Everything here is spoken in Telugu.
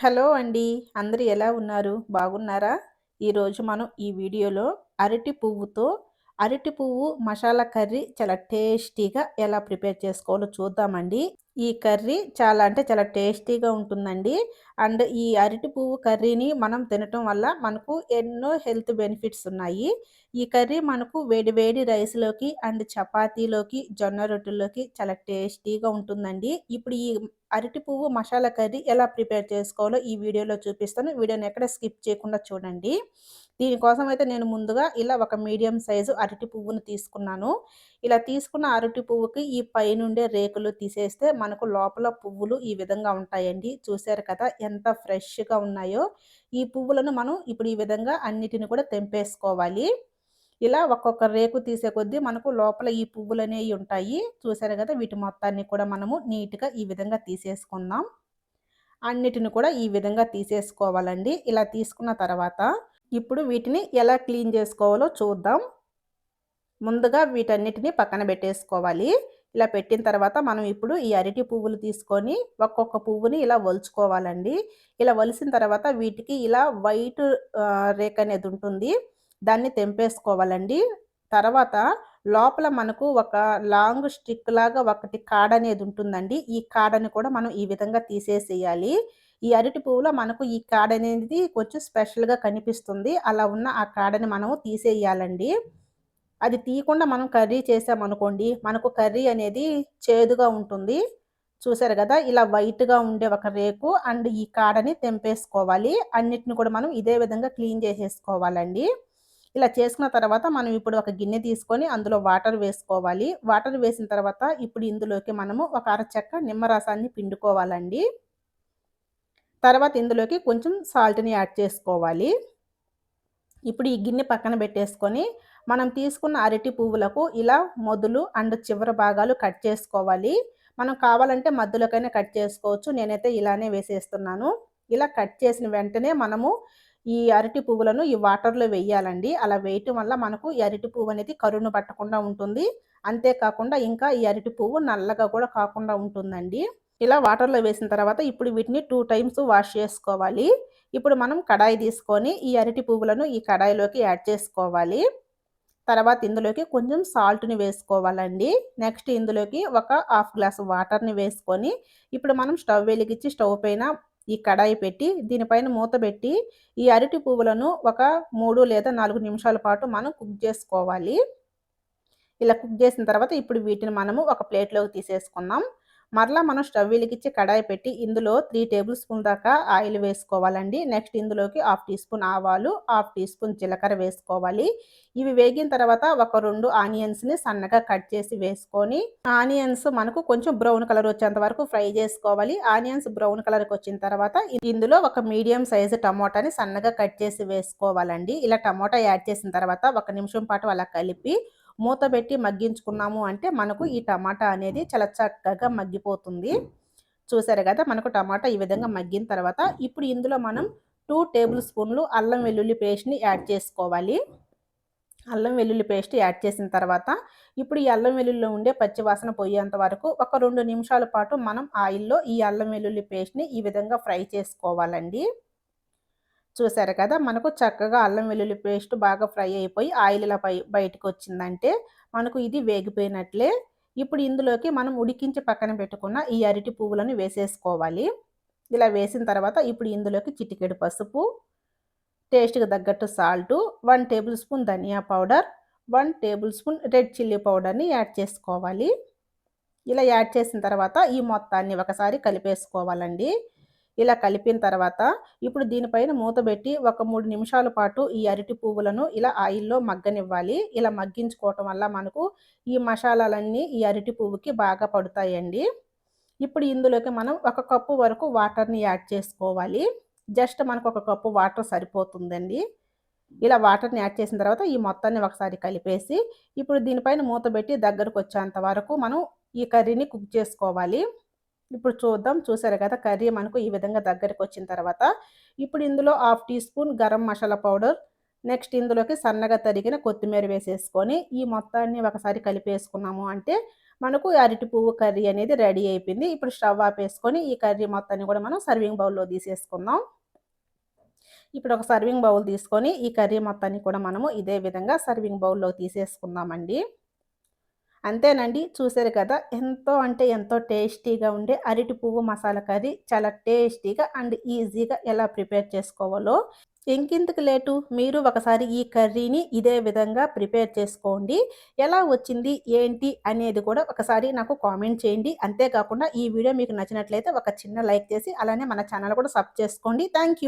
హలో అండి. అందరూ ఎలా ఉన్నారు? బాగున్నారా? ఈరోజు మనం ఈ వీడియోలో అరటి పువ్వుతో అరటి పువ్వు మసాలా కర్రీ చాలా టేస్టీగా ఎలా ప్రిపేర్ చేసుకోవాలో చూద్దామండి. ఈ కర్రీ చాలా అంటే చాలా టేస్టీగా ఉంటుందండి. అండ్ ఈ అరటి పువ్వు కర్రీని మనం తినటం వల్ల మనకు ఎన్నో హెల్త్ బెనిఫిట్స్ ఉన్నాయి. ఈ కర్రీ మనకు వేడి వేడి రైస్లోకి అండ్ చపాతీలోకి జొన్న రొట్టెల్లోకి చాలా టేస్టీగా ఉంటుందండి. ఇప్పుడు ఈ అరటి పువ్వు మసాలా కర్రీ ఎలా ప్రిపేర్ చేసుకోవాలో ఈ వీడియోలో చూపిస్తాను. వీడియోని ఎక్కడ స్కిప్ చేయకుండా చూడండి. దీనికోసం అయితే నేను ముందుగా ఇలా ఒక మీడియం సైజు అరటి పువ్వును తీసుకున్నాను. ఇలా తీసుకున్న అరటి పువ్వుకి ఈ పైనుండే రేకులు తీసేస్తే మనకు లోపల పువ్వులు ఈ విధంగా ఉంటాయండి. చూశారు కదా ఎంత ఫ్రెష్గా ఉన్నాయో. ఈ పువ్వులను మనం ఇప్పుడు ఈ విధంగా అన్నిటిని కూడా తెంపేసుకోవాలి. ఇలా ఒక్కొక్క రేకు తీసే కొద్దీ మనకు లోపల ఈ పువ్వులు అనేవి ఉంటాయి. చూసారు కదా వీటి మొత్తాన్ని కూడా మనము నీట్గా ఈ విధంగా తీసేసుకుందాం. అన్నిటిని కూడా ఈ విధంగా తీసేసుకోవాలండి. ఇలా తీసుకున్న తర్వాత ఇప్పుడు వీటిని ఎలా క్లీన్ చేసుకోవాలో చూద్దాం. ముందుగా వీటన్నిటిని పక్కన పెట్టేసుకోవాలి. ఇలా పెట్టిన తర్వాత మనం ఇప్పుడు ఈ అరటి పువ్వులు తీసుకొని ఒక్కొక్క పువ్వుని ఇలా వలుచుకోవాలండి ఇలా వలిసిన తర్వాత వీటికి ఇలా వైట్ రేక్ అనేది ఉంటుంది. దాన్ని తెంపేసుకోవాలండి. తర్వాత లోపల మనకు ఒక లాంగ్ స్టిక్ లాగా ఒకటి కాడ అనేది ఉంటుందండి. ఈ కాడని కూడా మనం ఈ విధంగా తీసేసేయాలి. ఈ అరటి పువ్వులో మనకు ఈ కాడ అనేది కొంచెం స్పెషల్గా కనిపిస్తుంది. అలా ఉన్న ఆ కాడని మనము తీసేయాలండి. అది తీయకుండా మనం కర్రీ చేసామనుకోండి మనకు కర్రీ అనేది చేదుగా ఉంటుంది. చూసారు కదా ఇలా వైట్గా ఉండే ఒక రేకు అండ్ ఈ కాడని తెంపేసుకోవాలి. అన్నిటిని కూడా మనం ఇదే విధంగా క్లీన్ చేసేసుకోవాలండి. ఇలా చేసుకున్న తర్వాత మనం ఇప్పుడు ఒక గిన్నె తీసుకొని అందులో వాటర్ వేసుకోవాలి. వాటర్ వేసిన తర్వాత ఇప్పుడు ఇందులోకి మనము ఒక అరచెక్క నిమ్మరసాన్ని పిండుకోవాలండి. తర్వాత ఇందులోకి కొంచెం సాల్ట్ని యాడ్ చేసుకోవాలి. ఇప్పుడు ఈ గిన్నె పక్కన పెట్టేసుకొని మనం తీసుకున్న అరటి పువ్వులకు ఇలా మొదలు అండ్ చివరి భాగాలు కట్ చేసుకోవాలి. మనం కావాలంటే మధ్యలోకైనా కట్ చేసుకోవచ్చు. నేనైతే ఇలానే వేసేస్తున్నాను. ఇలా కట్ చేసిన వెంటనే మనము ఈ అరటి పువ్వులను ఈ వాటర్లో వేయాలండి. అలా వేయటం వల్ల మనకు ఈ అరటి పువ్వు అనేది కరువును పట్టకుండా ఉంటుంది. అంతేకాకుండా ఇంకా ఈ అరటి పువ్వు నల్లగా కూడా కాకుండా ఉంటుందండి. ఇలా వాటర్లో వేసిన తర్వాత ఇప్పుడు వీటిని టూ టైమ్స్ వాష్ చేసుకోవాలి. ఇప్పుడు మనం కడాయి తీసుకొని ఈ అరటి పువ్వులను ఈ కడాయిలోకి యాడ్ చేసుకోవాలి. తర్వాత ఇందులోకి కొంచెం సాల్ట్ని వేసుకోవాలండి. నెక్స్ట్ ఇందులోకి ఒక హాఫ్ గ్లాస్ వాటర్ని వేసుకొని ఇప్పుడు మనం స్టవ్ వెలిగించి స్టవ్ పైన ఈ కడాయి పెట్టి దీనిపైన మూత పెట్టి ఈ అరటి పువ్వులను ఒక మూడు లేదా నాలుగు నిమిషాల పాటు మనం కుక్ చేసుకోవాలి. ఇలా కుక్ చేసిన తర్వాత ఇప్పుడు వీటిని మనము ఒక ప్లేట్లోకి తీసేసుకుందాం. మరలా మనం స్టవ్ వెలిగించి కడాయి పెట్టి ఇందులో త్రీ టేబుల్ స్పూన్ దాకా ఆయిల్ వేసుకోవాలండి. నెక్స్ట్ ఇందులోకి హాఫ్ టీ స్పూన్ ఆవాలు హాఫ్ టీ స్పూన్ జీలకర్ర వేసుకోవాలి. ఇవి వేగిన తర్వాత ఒక రెండు ఆనియన్స్ని సన్నగా కట్ చేసి వేసుకొని ఆనియన్స్ మనకు కొంచెం బ్రౌన్ కలర్ వచ్చేంత వరకు ఫ్రై చేసుకోవాలి. ఆనియన్స్ బ్రౌన్ కలర్కి వచ్చిన తర్వాత ఇందులో ఒక మీడియం సైజు టమోటాని సన్నగా కట్ చేసి వేసుకోవాలండి. ఇలా టమోటా యాడ్ చేసిన తర్వాత ఒక నిమిషం పాటు అలా కలిపి మూత పెట్టి మగ్గించుకున్నాము అంటే మనకు ఈ టమాటా అనేది చాలా చక్కగా మగ్గిపోతుంది. చూసారు కదా మనకు టమాటా ఈ విధంగా మగ్గిన తర్వాత ఇప్పుడు ఇందులో మనం టూ టేబుల్ స్పూన్లు అల్లం వెల్లుల్లి పేస్ట్ని యాడ్ చేసుకోవాలి. అల్లం వెల్లుల్లి పేస్ట్ యాడ్ చేసిన తర్వాత ఇప్పుడు ఈ అల్లం వెల్లుల్లిలో ఉండే పచ్చివాసన పోయేంత వరకు ఒక రెండు నిమిషాల పాటు మనం ఆయిల్లో ఈ అల్లం వెల్లుల్లి పేస్ట్ని ఈ విధంగా ఫ్రై చేసుకోవాలండి. చూసారు కదా! మనకు చక్కగా అల్లం వెల్లుల్లి పేస్ట్ బాగా ఫ్రై అయిపోయి ఆయిల్ ఇలా పై బయటకు వచ్చిందంటే మనకు ఇది వేగిపోయినట్లే. ఇప్పుడు ఇందులోకి మనం ఉడికించి పక్కన పెట్టుకున్న ఈ అరటి పువ్వులను వేసేసుకోవాలి. ఇలా వేసిన తర్వాత ఇప్పుడు ఇందులోకి చిటికెడు పసుపు టేస్ట్కి తగ్గట్టు salt one tablespoon dhaniya powder one tablespoon red chilli పౌడర్ని యాడ్ చేసుకోవాలి. ఇలా యాడ్ చేసిన తర్వాత ఈ మొత్తాన్ని ఒకసారి కలిపేసుకోవాలండి. ఇలా కలిపిన తర్వాత ఇప్పుడు దీనిపైన మూత పెట్టి ఒక మూడు నిమిషాల పాటు ఈ అరటి పువ్వులను ఇలా ఆయిల్లో మగ్గనివ్వాలి. ఇలా మగ్గించుకోవటం వల్ల మనకు ఈ మసాలాలన్నీ ఈ అరటి పువ్వుకి బాగా పడుతాయండి. ఇప్పుడు ఇందులోకి మనం ఒక కప్పు వరకు వాటర్ని యాడ్ చేసుకోవాలి. జస్ట్ మనకు ఒక కప్పు వాటర్ సరిపోతుందండి. ఇలా వాటర్ని యాడ్ చేసిన తర్వాత ఈ మొత్తాన్ని ఒకసారి కలిపేసి ఇప్పుడు దీనిపైన మూత పెట్టి దగ్గరకు వచ్చేంత వరకు మనం ఈ కర్రీని కుక్ చేసుకోవాలి. ఇప్పుడు చూద్దాం. చూసారు కదా కర్రీ మనకు ఈ విధంగా దగ్గరికి వచ్చిన తర్వాత ఇప్పుడు ఇందులో half teaspoon garam masala powder next ఇందులోకి సన్నగా తరిగిన కొత్తిమీర వేసేసుకొని ఈ మొత్తాన్ని ఒకసారి కలిపేసుకున్నాము అంటే మనకు అరటి పువ్వు కర్రీ అనేది రెడీ అయిపోయింది. ఇప్పుడు స్టవ్ ఆపేసుకొని ఈ కర్రీ మొత్తాన్ని కూడా మనం సర్వింగ్ బౌల్లో తీసేసుకుందాం. ఇప్పుడు ఒక సర్వింగ్ బౌల్ తీసుకొని ఈ కర్రీ మొత్తాన్ని కూడా మనము ఇదే విధంగా సర్వింగ్ బౌల్లో తీసేసుకుందామండి. అంతేనండి. చూసారు కదా! ఎంతో అంటే ఎంతో టేస్టీగా ఉండే అరటి పువ్వు మసాలా కర్రీ చాలా టేస్టీగా అండ్ ఈజీగా ఎలా ప్రిపేర్ చేసుకోవాలో ఇంకెందుకు లేటు? మీరు ఒకసారి ఈ కర్రీని ఇదే విధంగా ప్రిపేర్ చేసుకోండి. ఎలా వచ్చింది? ఏంటి? అనేది కూడా ఒకసారి నాకు కామెంట్ చేయండి. అంతేకాకుండా ఈ వీడియో మీకు నచ్చినట్లయితే ఒక చిన్న లైక్ చేసి అలానే మన ఛానల్ కూడా సబ్ చేసుకోండి. థ్యాంక్